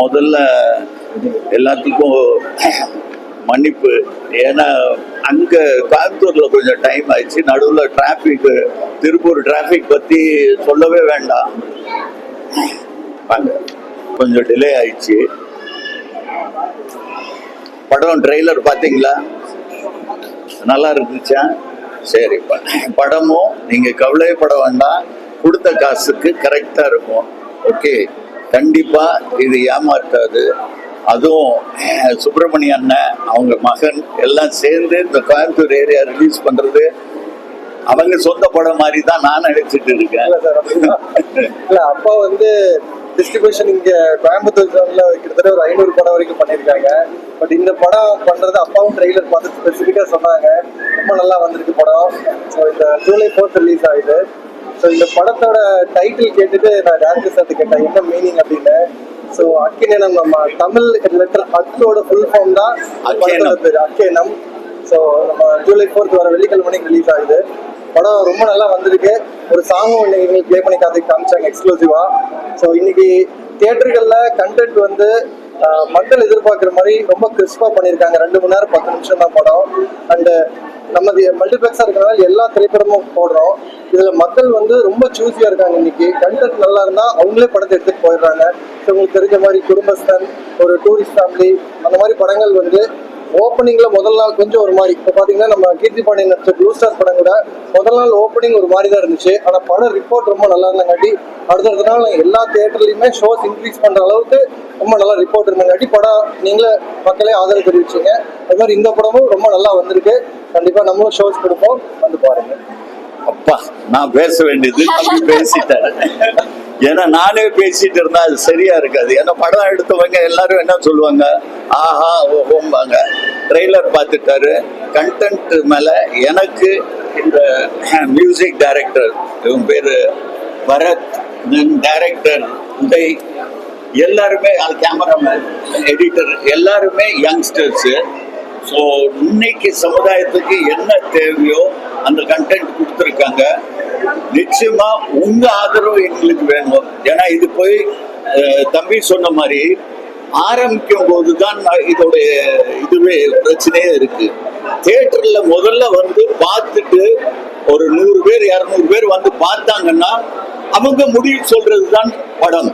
முதல்ல எல்லாத்துக்கும் மன்னிப்பு. ஏன்னா அங்கே கோயம்புத்தூரில் கொஞ்சம் டைம் ஆயிடுச்சு. நடுவில் டிராஃபிக்கு திருப்பூர் டிராஃபிக் பற்றி சொல்லவே வேண்டாம். கொஞ்சம் டிலே ஆயிடுச்சு. படம் ட்ரெய்லர் பார்த்தீங்களா நல்லா இருந்துச்சா? சரி படமும் நீங்கள் கவலைப்பட வேண்டாம். கொடுத்த காசுக்கு கரெக்டாக இருக்கும். ஓகே கண்டிப்பா இது ஏமாற்றாது. அதுவும் சுப்பிரமணிய அண்ணன் அவங்க மகன் எல்லாம் சேர்ந்து இந்த கோயம்புத்தூர் ஏரியா ரிலீஸ் பண்றது அவங்க சொந்த படம் மாதிரி தான் நான் நினைச்சிட்டு இருக்கேன். இல்ல சார் அப்பா வந்து டிஸ்ட்ரிபியூஷன் இங்க கோயம்புத்தூர் ஜோன்ல கிட்டத்தட்ட ஒரு ஐநூறு படம் வரைக்கும் பண்ணியிருக்காங்க. பட் இந்த படம் பண்றது அப்பாவும் ட்ரெய்லர் பார்த்து ஸ்பெசிஃபிக்கா சொன்னாங்க. ரொம்ப நல்லா வந்திருக்கு படம். ஸோ இந்த ஜூலை ஃபோர்த் ரிலீஸ் ஆகுது. ஸோ இந்த படத்தோட டைட்டில் கேட்டுட்டு நான் டேரக்டர் சார்ட்டு கேட்டேன். என்ன மீனிங் அப்படின்னு? ஸோ அக்கினேனம் நம்ம தமிழ் லெட்டர் அக்கோட ஃபுல் ஃபார்ம் தான் படத்தோட அக்கேனம். பேர் அக்கேனம் ஸோ நம்ம ஜூலை ஃபோர்த் வர வெள்ளிக்கிழமைக்கு ரிலீஸ் ஆகுது. படம் ரொம்ப நல்லா வந்திருக்கு. ஒரு சாங்கும் இன்னைக்கு ப்ளே பண்ணி காத்து காமிச்சாங்க எக்ஸ்க்ளூசிவா ஸோ இன்னைக்கு தியேட்டர்களில் கண்டென்ட் வந்து மக்கள் எதிர்பார்க்குற மாதிரி ரொம்ப கிறிஸ்பாக பண்ணியிருக்காங்க. ரெண்டு மணி நேரம் பத்து நிமிஷம் தான் படம். அண்டு நம்ம மல்டிப்ளெக்ஸாக இருக்கிறனால எல்லா திரைப்படமும் போடுறோம். இதில் மக்கள் வந்து ரொம்ப சூஸியாக இருக்காங்க இன்னைக்கு. கண்டென்ட் நல்லா இருந்தால் அவங்களே படத்தை எடுத்துகிட்டு போயிடுறாங்க. ஸோ உங்களுக்கு தெரிஞ்ச மாதிரி குடும்பஸ்தன் ஒரு டூரிஸ்ட் ஃபேமிலி அந்த மாதிரி படங்கள் வந்து ஓப்பனிங்ல முதல் நாள் கொஞ்சம் ஒரு மாதிரி. இப்போ பார்த்தீங்கன்னா நம்ம கீர்த்தி பாண்டியன் நடிச்ச ப்ளூ ஸ்டார் படம் கூட முதல் நாள் ஓப்பனிங் ஒரு மாதிரி தான் இருந்துச்சு. ஆனால் படம் ரிப்போர்ட் ரொம்ப நல்லா இருந்தங்காட்டி அடுத்தடுத்த நாள் எல்லா தேட்டர்லையுமே ஷோஸ் இன்க்ரீஸ் பண்ணுற அளவுக்கு ரொம்ப நல்லா ரிப்போர்ட் இருந்தங்காட்டி படம் நீங்களே மக்களே ஆதரவு தெரிவிச்சிங்க அது மாதிரி இந்த படமும் ரொம்ப நல்லா வந்திருக்கு. கண்டிப்பாக நம்மளும் ஷோஸ் கொடுப்போம். வந்து பாருங்க. அப்பா நான் பேச வேண்டியது தம்பி பேசிட்டாரு. ஏன்னா நானே பேசிட்டு இருந்தா அது சரியா இருக்காது. ஏன்னா படம் எடுத்தவங்க எல்லாரும் என்ன சொல்லுவாங்க? ஆஹா ஓம்பாங்க ட்ரெய்லர் பார்த்துட்டாரு. கண்டென்ட் மேலே எனக்கு இந்த மியூசிக் டைரக்டர் இவங்க பேர் பரத் டைரக்டர் உதய் எல்லாருமே கேமராமேன் எடிட்டர் எல்லாருமே யங்ஸ்டர்ஸு ஸோ இன்னைக்கு சமுதாயத்துக்கு என்ன தேவையோ அந்த கண்டென்ட் கொடுத்துருக்காங்க. நிச்சயமா உங்க ஆதரவு எங்களுக்கு வேணும். ஏன்னா இது போய் தம்பி சொன்ன மாதிரி ஆரம்பிக்கும் போதுதான் இதோடைய இதுவே பிரச்சனையே இருக்கு. தேட்டர்ல முதல்ல வந்து பார்த்துட்டு ஒரு நூறு பேர் இரநூறு பேர் வந்து பார்த்தாங்கன்னா அவங்க முடிவு சொல்றது தான் படம்.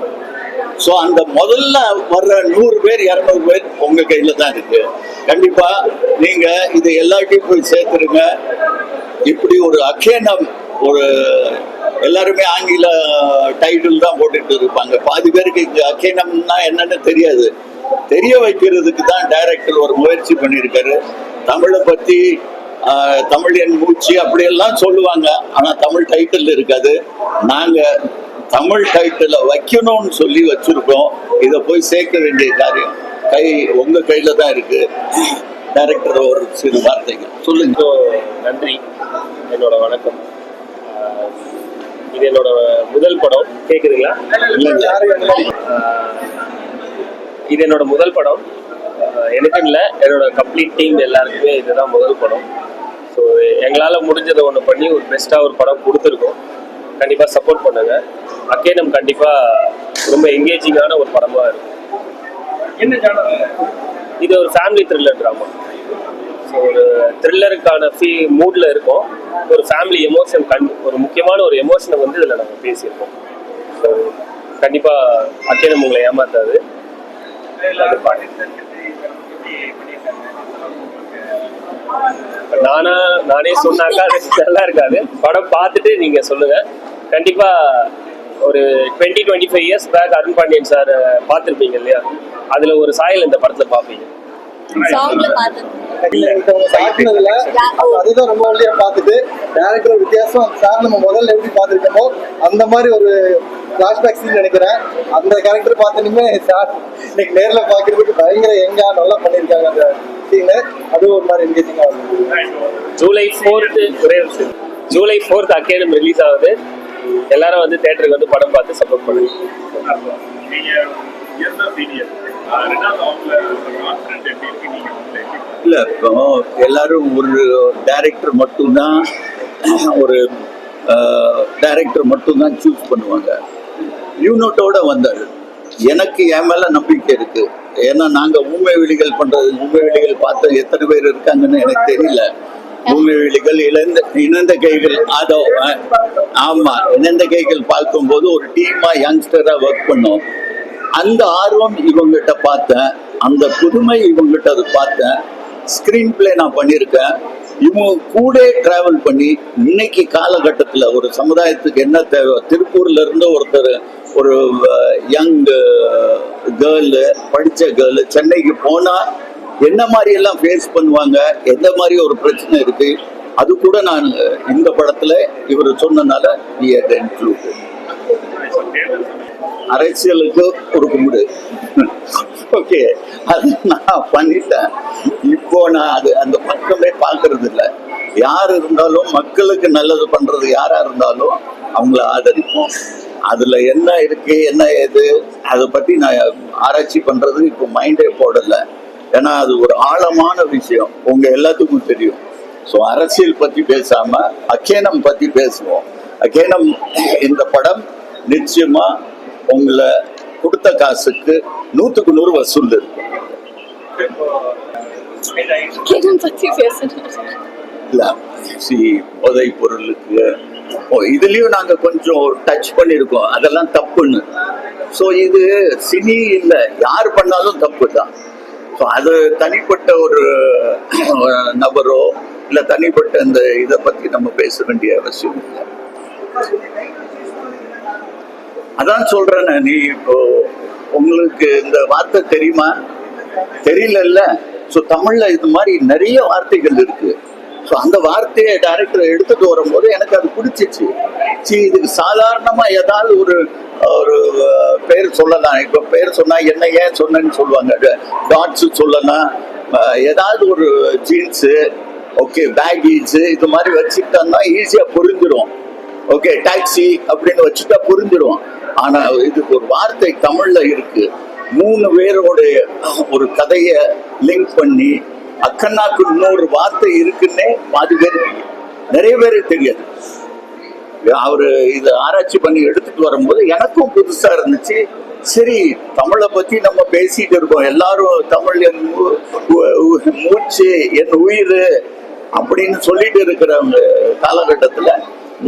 ஸோ அந்த முதல்ல வர்ற நூறு பேர் இரநூறு பேர் உங்க கையில தான் இருக்கு. கண்டிப்பா நீங்க இதை எல்லாத்தையும் போய் சேர்த்துருங்க. இப்படி ஒரு அக்கேனம் ஒரு எல்லாருமே ஆங்கில டைட்டில் தான் போட்டுட்டு இருப்பாங்க. பாதி பேருக்கு இங்க அக்கேனம்னா என்னன்னு தெரியாது. தெரிய வைக்கிறதுக்கு தான் டைரக்டர் ஒரு முயற்சி பண்ணியிருக்காரு. தமிழை பத்தி ஆஹ், தமிழ் என் மூச்சு அப்படியெல்லாம் சொல்லுவாங்க. ஆனா தமிழ் டைட்டில் இருக்காது. நாங்க தமிழ் டைட்டில வைக்கணும்னு சொல்லி வச்சிருக்கோம். இதை போய் சேர்க்க வேண்டிய காரியம் கை உங்க கையில தான் இருக்கு. டைரக்டர் ஒரு சிறு வார்த்தைகள். சொல்லுங்க. நன்றி. என்னோட வணக்கம். இது என்னோட முதல் படம். கேக்குதுங்களா இது என்னோட முதல் படம். எனக்கு இல்லை. என்னோட கம்ப்ளீட் டீம் எல்லாருக்குமே இதுதான் முதல் படம். ஸோ எங்களால் முடிஞ்சதை ஒன்று பண்ணி ஒரு பெஸ்ட்டாக ஒரு படம் கொடுத்துருக்கோம். கண்டிப்பாக சப்போர்ட் பண்ணுங்க. அக்கேனம் கண்டிப்பாக ரொம்ப எங்கேஜிங்கான ஒரு படமாக இருக்கும். என்ன இது ஒரு ஃபேமிலி த்ரில்லர் ட்ராமா ஸோ ஒரு த்ரில்லருக்கான ஃபீ மூடில் இருக்கும். ஒரு ஃபேமிலி எமோஷன் கண் ஒரு முக்கியமான ஒரு எமோஷனை வந்து இதில் நம்ம பேசியிருக்கோம். ஸோ கண்டிப்பாக அக்கேனம் உங்களை ஏமாத்தாது. நானா நானே சொன்னாக்கா அது நல்லா இருக்காது. படம் பார்த்துட்டு நீங்கள் சொல்லுங்கள் கண்டிப்பாக ஒரு twenty twenty five years back Arun Pandian sir பார்த்துருப்பீங்க இல்லையா? அதில் ஒரு சாயல் இந்த படத்தில் பார்ப்பீங்க. அப்ப அதுதான் ரொம்ப வழியா பார்த்துட்டு டேரக்டர் வித்தியாசம் சார் நம்ம முதல்ல எப்படி பார்த்துருக்கோமோ அந்த மாதிரி ஒரு ஃபிளாஷ்பேக் சீன் நினைக்கிறேன். அந்த கேரக்டர் பார்த்தனுமே சார் இன்னைக்கு நேர்ல பார்க்கறதுக்கு பயங்கர எங்கா நல்லா பண்ணியிருக்காங்க அந்த சீனு அது ஒரு மாதிரி என்கேஜிங்காக இருந்தது ஜூலை ஃபோர்த்து ஒரே விஷயம் ஜூலை ஃபோர்த் அக்கேடம் ரிலீஸ் ஆகுது. எல்லாரும் வந்து தேட்டருக்கு வந்து படம் பார்த்து சப்போர்ட் பண்ணுங்க. இல்லை இல்ல இப்போ எல்லாரும் ஒரு டைரக்டர் மட்டும்தான் ஒரு டைரக்டர் மட்டும்தான் சூஸ் பண்ணுவாங்க. யூனிட்டோட வந்தார். எனக்கு என் மேல நம்பிக்கை இருக்கு. ஏன்னா நாங்க ஊமை விழிகள் பண்றது ஊமை விழிகள் பார்த்து எத்தனை பேர் இருக்காங்கன்னு எனக்கு தெரியல. ஊமை விழிகள் இழந்த இணைந்த கைகள் அதோ அஹ், ஆமா இணைந்த கைகள் பார்க்கும்போது ஒரு டீமா யங்ஸ்டரா ஒர்க் பண்ணோம். அந்த ஆர்வம் இவங்கிட்ட பார்த்தேன். அந்த புதுமை இவங்கிட்ட அது பார்த்தேன். ஸ்கிரீன் பிளே நான் பண்ணியிருக்கேன். இவங்க கூட டிராவல் பண்ணி இன்னைக்கு காலகட்டத்தில் ஒரு சமுதாயத்துக்கு என்ன தேவை? திருப்பூர்ல இருந்து ஒருத்தர் ஒரு யங் கேர்ளு படித்த கேர்ளு சென்னைக்கு போனால் என்ன மாதிரி எல்லாம் ஃபேஸ் பண்ணுவாங்க? எந்த மாதிரி ஒரு பிரச்சனை இருக்கு? அது கூட நான் இந்த படத்துல இவர் சொன்னனால இன்க்ளூட் அரசியலுக்கு ஒரு கும்பிடு. ஓகே அது நான் பண்ணிட்டேன். இப்போ நான் அது அந்த பக்கமே பார்க்கறது இல்லை. யார் இருந்தாலும் மக்களுக்கு நல்லது பண்றது யாரா இருந்தாலும் அவங்கள ஆதரிப்போம். அதுல என்ன இருக்கு என்ன ஏது அதை பத்தி நான் ஆராய்ச்சி பண்றது இப்போ மைண்டே போடல. ஏன்னா அது ஒரு ஆழமான விஷயம். உங்க எல்லாத்துக்கும் தெரியும். ஸோ அரசியல் பத்தி பேசாம அக்கேனம் பத்தி பேசுவோம். அக்கேனம் இந்த படம் நிச்சயமா உங்களை கொடுத்த காசுக்கு நூத்துக்கு நூறு வசூல் இருக்கும் போதை பொருளுக்கு இதுலயும் நாங்க கொஞ்சம் டச் பண்ணியிருக்கோம் அதெல்லாம் தப்புன்னு. ஸோ இது சினி இல்லை யார் பண்ணாலும் தப்பு தான். ஸோ அது தனிப்பட்ட ஒரு நபரோ இல்லை தனிப்பட்ட இந்த இதை பத்தி நம்ம பேச வேண்டிய அவசியம் இல்லை. அதான் சொல்றேன் நீ இப்போ உங்களுக்கு இந்த வார்த்தை தெரியுமா? தெரியலல்ல. ஸோ தமிழ்ல இது மாதிரி நிறைய வார்த்தைகள் இருக்கு. ஸோ அந்த வார்த்தையை டைரக்டர் எடுத்துட்டு வரும்போது எனக்கு அது பிடிச்சிச்சு. சி இதுக்கு சாதாரணமா ஏதாவது ஒரு ஒரு பெயர் பேர் சொல்லலாம். இப்போ பேர் சொன்னா என்ன ஏன் சொன்னேன்னு சொல்லுவாங்க. டாட்ஸ் சொல்லலாம். ஏதாவது ஒரு ஜீன்ஸு ஓகே பேகீஸு இது மாதிரி வச்சுக்கிட்டோம்னா ஈஸியாக புரிஞ்சிடும் ஓகே டாக்ஸி அப்படின்னு வச்சுட்டா புரிஞ்சிடும் ஆனா இதுக்கு ஒரு வார்த்தை தமிழ்ல இருக்கு. மூணு பேரோடைய ஒரு கதைய லிங்க் பண்ணி அக்கண்ணாக்கு இன்னொரு வார்த்தை இருக்குன்னே பாதி பேர் நிறைய பேருக்கு தெரியாது. அவரு இதை ஆராய்ச்சி பண்ணி எடுத்துட்டு வரும்போது எனக்கும் புதுசா இருந்துச்சு. சரி தமிழை பத்தி நம்ம பேசிட்டு இருக்கோம். எல்லாரும் தமிழ் என் மூச்சு என் உயிர் அப்படின்னு சொல்லிட்டு இருக்கிறவங்க காலகட்டத்துல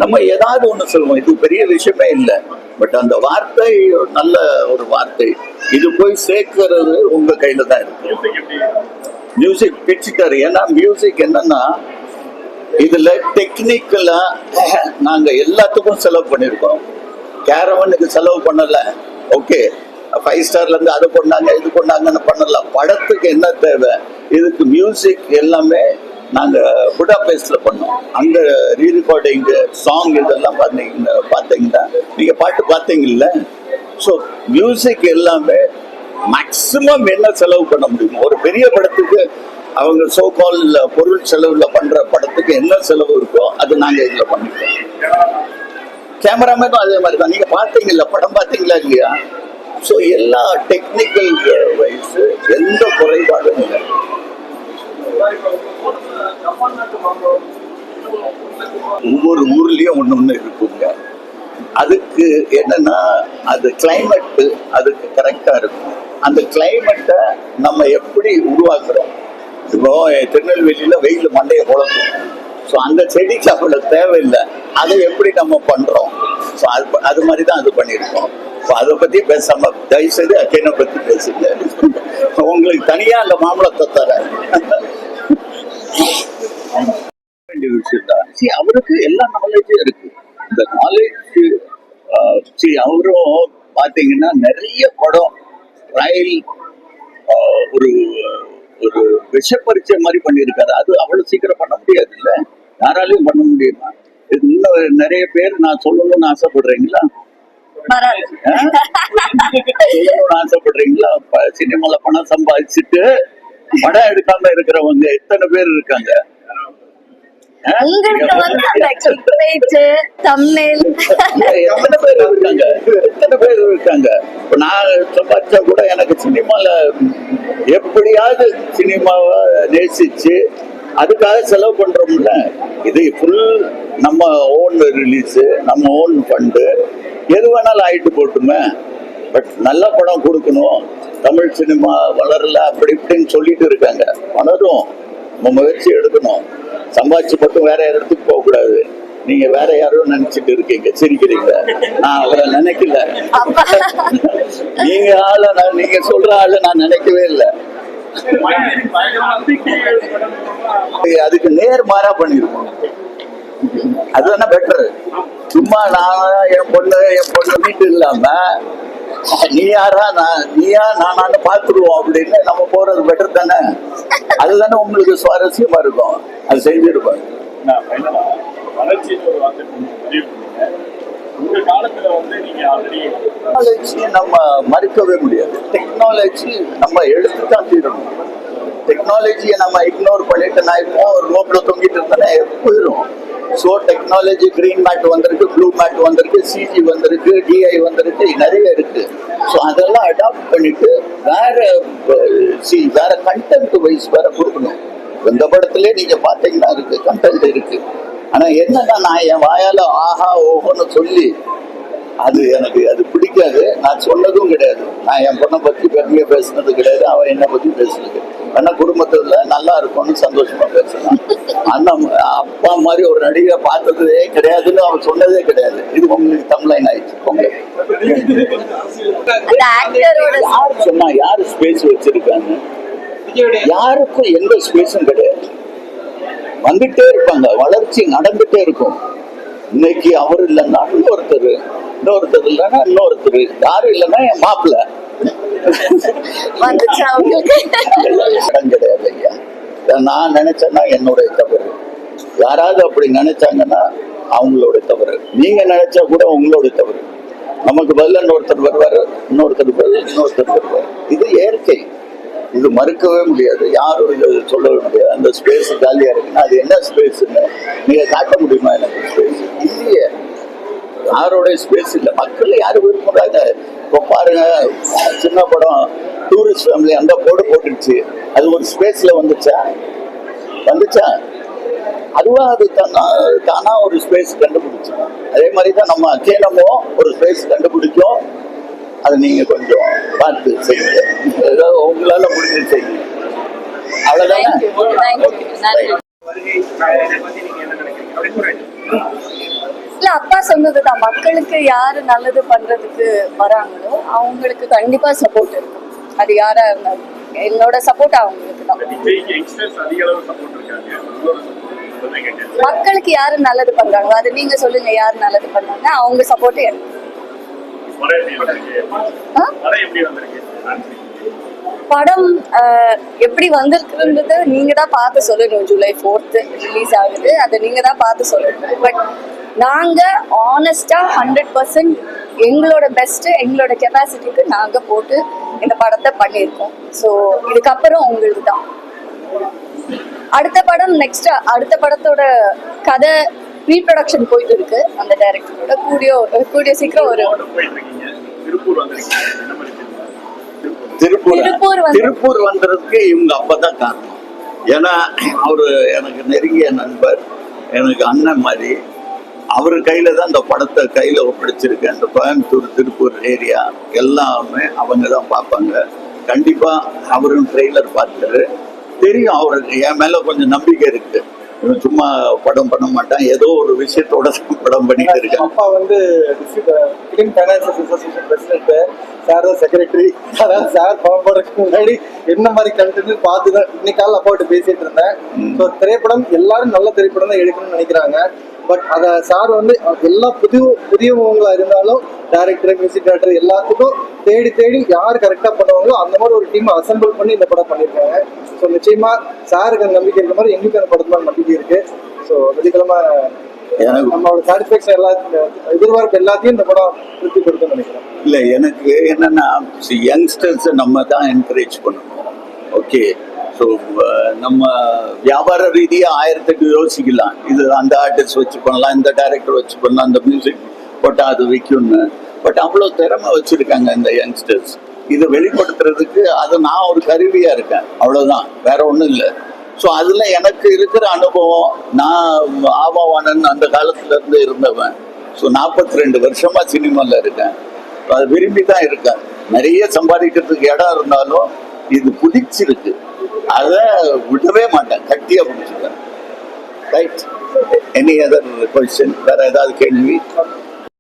நம்ம ஏதாவது ஒண்ணு சொல்லுவோம். இது பெரிய விஷயமே இல்லை. பட் அந்த வார்த்தை நல்ல ஒரு வார்த்தை. இது போய் சேர்க்கிறது உங்க கையில தான் இருக்கு. மியூசிக் எப்படி ஏன்னா மியூசிக் என்னன்னா இதுல டெக்னிக்கலா நாங்க எல்லாத்துக்கும் செலவு பண்ணியிருக்கோம் கேரவனுக்கு செலவு பண்ணல. ஓகே ஃபைவ் ஸ்டார்ல இருந்து அது கொண்டாங்க இது கொண்டாங்கன்னு பண்ணலாம் படத்துக்கு என்ன தேவை? இதுக்கு மியூசிக் எல்லாமே நாங்கள் புடாபேஸ்டில் பண்ணோம். அங்கே ரீரெக்கார்டிங் சாங் இதெல்லாம் பார்த்தீங்கன்னா பார்த்தீங்கன்னா நீங்கள் பாட்டு பார்த்தீங்கல்ல ஸோ மியூசிக் எல்லாமே மேக்சிமம் என்ன செலவு பண்ண முடியும்? ஒரு பெரிய படத்துக்கு அவங்க சோகால் பொருள் செலவில் பண்ணுற படத்துக்கு என்ன செலவு இருக்கோ அது நாங்கள் இதில் பண்ணிட்டோம் கேமராமேனும் அதே மாதிரி தான். நீங்கள் பார்த்தீங்கல்ல படம் பார்த்தீங்களா இல்லையா? ஸோ எல்லா டெக்னிக்கல் வைஸு எந்த குறை இல்லை ஒவ்வொரு ஊர்லேயும் ஒன்று ஒன்று இருக்குங்க. அதுக்கு என்னன்னா அது கிளைமேட்டு அதுக்கு கரெக்டாக இருக்கும். அந்த கிளைமேட்டை நம்ம எப்படி உருவாக்குறோம்? இப்போ திருநெல்வேலியில் வெயில் மண்டையை குழக்கும் ஸோ அந்த செடிக்கு அவ்வளோ தேவையில்லை. அதை எப்படி நம்ம பண்ணுறோம் ஸோ அது ப- அது மாதிரி தான் அது பண்ணியிருக்கோம். ஸோ அதை பற்றி பேசாம தயவுசெய்து அக்கேனை பற்றி பேசுங்க. உங்களுக்கு தனியாக அந்த மாம்பழத்தை தரேன். See, அவருக்கு எல்லா நாலேஜும் இருக்கு. இந்த நாலேஜ் சி அவரும் பாத்தீங்கன்னா நிறைய படம் ரயில் ஒரு ஒரு விஷ பரீட்சை மாதிரி பண்ணியிருக்காரு. அது அவ்வளவு சீக்கிரம் பண்ண முடியாது இல்ல யாராலையும் பண்ண முடியுமா? இன்னும் நிறைய பேர் நான் சொல்லணும்னு ஆசைப்படுறீங்களா? சொல்லணும்னு ஆசைப்படுறீங்களா? சினிமால பணம் சம்பாதிச்சுட்டு படம் எடுக்காம இருக்கிறவங்க எத்தனை பேர் இருக்காங்க? உங்களுக்கு வந்து அந்த கிளிக் எத்தனை பேர் இருக்காங்க? எத்தனை பேர் இருக்காங்க? நான் சம்பாதிச்சா கூட எனக்கு சினிமால எப்படியாவது சினிமாவை நேசிச்சு அதுக்காக செலவு பண்றோம்ல. இது ஃபுல் நம்ம ஓன் ரிலீஸ் நம்ம ஓன் ஃபண்டு எது வேணாலும் ஆயிட்டு போட்டுமே. பட் நல்ல படம் கொடுக்கணும். தமிழ் சினிமா வளரல அப்படி இப்படின்னு சொல்லிட்டு இருக்காங்க. வளரும். நம்ம முயற்சி எடுக்கணும். சம்பாதிச்சு மட்டும் வேற இடத்துக்கு போக கூடாது. நீங்க வேற யாரோ நினைச்சிட்டு இருக்கீங்க சிரிக்கிறீங்க. நான் அவரை நினைக்கல. நீங்க ஆள நான் நீங்க சொல்ற ஆளு நான் நினைக்கவே இல்லை. அதுக்கு நேர் மாறா பண்ணிருக்கோம். அதுதானே பெட்டர் சும்மா நான் என் பொண்ணு என் பொண்ணு வீட்டு இல்லாம நீ யாரா நான் நீயா நானான்னு பாத்துருவோம் அப்படின்னு நம்ம போறது பெட்டர் தானே? அதுதானே உங்களுக்கு சுவாரஸ்யமா இருக்கும். அது ஆல்ரெடி டெக்னாலஜியை நம்ம மறுக்கவே முடியாது. டெக்னாலஜி நம்ம எடுத்து தான் தீரணும். டெக்னாலஜியை நம்ம இக்னோர் பண்ணிட்டு நான் இப்போ ஒரு ரோப்ல தொங்கிட்டு இருந்தேன்னா போயிடும் ஸோ டெக்னாலஜி கிரீன் மேட் வந்திருக்கு ப்ளூ மேட் வந்திருக்கு சிஜி வந்திருக்கு டிஐ வந்திருக்கு நிறைய இருக்கு. ஸோ அதெல்லாம் அடாப்ட் பண்ணிட்டு வேற சி வேற கண்டென்ட் வைஸ் வேற கொடுக்கணும். இந்த படத்துலயே நீங்க பாத்தீங்கன்னா இருக்கு கண்டென்ட் இருக்கு. ஆனா என்னன்னா நான் என் வாயால ஆஹா ஓஹோன்னு சொல்லி அது எனக்கு அது பிடிக்காது. நான் சொன்னதும் கிடையாது. நான் என் பொண்ணை பத்தி பெருமையா பேசுனது கிடையாது. அவன் என்ன பத்தி பேசுனது ஆனா குடும்பத்துல நல்லா இருக்கும்னு சந்தோஷமா பேசலாம் அண்ணன் அப்பா மாதிரி ஒரு நடிகரை பார்த்ததே கிடையாதுன்னு அவன் சொன்னதே கிடையாது. இது உங்களுக்கு தமிழ்லைன் ஆயிடுச்சு. உங்களுக்கு யார் சொன்னா யாரு ஸ்பேஸ் வச்சிருக்காங்க? யாருக்கும் எந்த ஸ்பேஸும் கிடையாது. வந்துட்டே இருப்பாங்க. வளர்ச்சி நடந்துட்டே இருக்கும். இன்னைக்கு அவர் இல்லைன்னா இன்னொருத்தர் இன்னொருத்தர் இல்லைன்னா இன்னொருத்தர். யாரும் இல்லைன்னா என் மாப்பிள்ள. கிடையாது ஐயா. நான் நினைச்சேன்னா என்னுடைய தவறு. யாராவது அப்படி நினைச்சாங்கன்னா அவங்களோட தவறு. நீங்க நினைச்சா கூட உங்களோட தவறு. நமக்கு பதிலா இன்னொருத்தர் வருவாரு இன்னொருத்தர் பதில் இன்னொருத்தர் வருவார். இது இயற்கை. இது மறுக்கவே முடியாது. யாரும் இதை சொல்லவே முடியாது. அந்த ஸ்பேஸ் காலியா இருக்குன்னா அது என்ன ஸ்பேஸ்ன்னு நீங்க காட்ட முடியுமா எனக்கு? ஸ்பேஸ் இல்லையே. யாரோட ஸ்பேஸ் இல்லை. மக்கள் யாரும் விரும்புறாங்க இப்போ பாருங்க சின்ன படம் டூரிஸ்ட் ஃபேமிலி அந்த போர்டு போட்டுடுச்சு. அது ஒரு ஸ்பேஸ்ல வந்துச்சா? வந்துச்சா? அதுவா அது தானா தானா ஒரு ஸ்பேஸ் கண்டுபிடிச்சோம். அதே மாதிரி தான் நம்ம அச்சேனமோ ஒரு ஸ்பேஸ் கண்டுபிடிச்சோம். அது நீங்க கொஞ்சம் பார்த்து செய்யுங்க. ஏதோ உங்களால முடிஞ்சு செய்யுங்க. அவ்வளவுதானே? இல்ல அப்பா சொன்னதுதான். மக்களுக்கு யாரு நல்லது பண்றதுக்கு வராங்களோ அவங்களுக்கு கண்டிப்பா சப்போர்ட் இருக்கும். அது யாரா இருந்தாலும். என்னோட சப்போர்ட் அவங்களுக்கு தான். மக்களுக்கு யாரு நல்லது பண்றாங்களோ அது நீங்க சொல்லுங்க யாரு நல்லது பண்றாங்க அவங்க சப்போர்ட் எனக்கு படம் எப்படி வந்திருக்குன்றது நீங்க தான் பார்த்து சொல்லணும். ஜூலை ஃபோர்த்து ரிலீஸ் ஆகுது. அதை நீங்க தான் பார்த்து சொல்லணும். பட் நாங்க ஆனஸ்டா ஹண்ட்ரட் பர்சன்ட் எங்களோட பெஸ்ட் எங்களோட கெப்பாசிட்டிக்கு நாங்க போட்டு இந்த படத்தை பண்ணியிருக்கோம். ஸோ இதுக்கப்புறம் உங்களுக்கு தான் அடுத்த படம் நெக்ஸ்ட் அடுத்த படத்தோட கதை ரீப்ரொடக்ஷன் போயிட்டு இருக்கு அந்த டைரக்டரோட கூடிய கூடிய சீக்கிரம் ஒரு மாவட்டம் போயிட்டு இருக்கீங்க திருப்பூர் வந்திருக்கீங்க என்ன மாதிரி திருப்பூர் திருப்பூர். திருப்பூர் வந்து- திருப்பூர் வந்ததுக்கு இவங்க அப்பதான் காரணம். ஏன்னா அவரு எனக்கு நெருங்கிய நண்பர் எனக்கு அண்ணன் மாதிரி. அவர் கையில தான் அந்த படத்தை கையில ஒப்படைச்சிருக்கேன் இந்த கோயம்புத்தூர் திருப்பூர் ஏரியா எல்லாமே அவங்க தான் பார்ப்பாங்க. கண்டிப்பா அவரும் ட்ரெய்லர் பார்த்தாரு தெரியும் அவருக்கு என் மேல கொஞ்சம் நம்பிக்கை இருக்கு. இவன் சும்மா படம் பண்ண மாட்டான். ஏதோ ஒரு விஷயத்தோட படம் பண்ணிட்டு இருக்கேன். அப்பா வந்து film financial association president sir தான் செக்ரட்டரி அதாவது சார் படம் போடுறதுக்கு முன்னாடி என்ன மாதிரி கண்டென்ட் பார்த்து தான் இன்னைக்கு காலையில் அப்பாட்ட பேசிட்டு இருந்தேன். ஸோ திரைப்படம் எல்லாரும் நல்ல திரைப்படம் தான் எடுக்கணும்னு நினைக்கிறாங்க. பட் அதை சார் வந்து எல்லா புது புதியவங்களா இருந்தாலும் டேரக்டர் மியூசிக் டேரக்டர் எல்லாத்துக்கும் தேடி தேடி யார் கரெக்டாக பண்ணுவாங்களோ அந்த மாதிரி ஒரு டீம் அசெம்பிள் பண்ணி இந்த படம் பண்ணியிருக்காங்க. ஸோ நிச்சயமா சாருக்கு அந்த நம்பிக்கை இருக்க மாதிரி எங்களுக்கு அந்த படத்துல நம்பிக்கை இருக்கு. ஸோ வெள்ளிக்கிழமை நம்மளோட சாட்டிஸ்பேக்ஷன் எல்லா எதிர்பார்ப்பு எல்லாத்தையும் இந்த படம் திருப்தி கொடுக்கும்னு நினைக்கிறேன். இல்ல எனக்கு என்னன்னா யங்ஸ்டர்ஸ் நம்ம தான் என்கரேஜ் பண்ணணும். ஓகே ஸோ நம்ம வியாபார ரீதியா ஆயிரத்தெட்டு யோசிக்கலாம். இது அந்த ஆர்டிஸ்ட் வச்சு பண்ணலாம் இந்த டைரக்டர் வச்சு பண்ணலாம் அந்த மியூசிக் போட்டா அது விற்கும்னு பட் அவ்வளோ திறமை வச்சிருக்காங்க இந்த யங்ஸ்டர்ஸ் இதை வெளிப்படுத்துறதுக்கு அது நான் ஒரு கருவியா இருக்கேன். அவ்வளோதான் வேற ஒன்றும் இல்லை. ஸோ அதில் எனக்கு இருக்கிற அனுபவம் நான் ஆபாவானன் அந்த காலத்துலேருந்து இருந்தவன். ஸோ நாற்பத்தி ரெண்டு வருஷமாக சினிமாவில் இருக்கேன் அதை விரும்பி தான் இருக்கேன். நிறைய சம்பாதிக்கிறதுக்கு இடம் இருந்தாலும் இது பிடிச்சிருக்கு அதை விடவே மாட்டேன். கட்டியாக பிடிச்சிருக்கேன் ரைட் எனி அதர் கொஸ்டின் வேற ஏதாவது கேள்வி?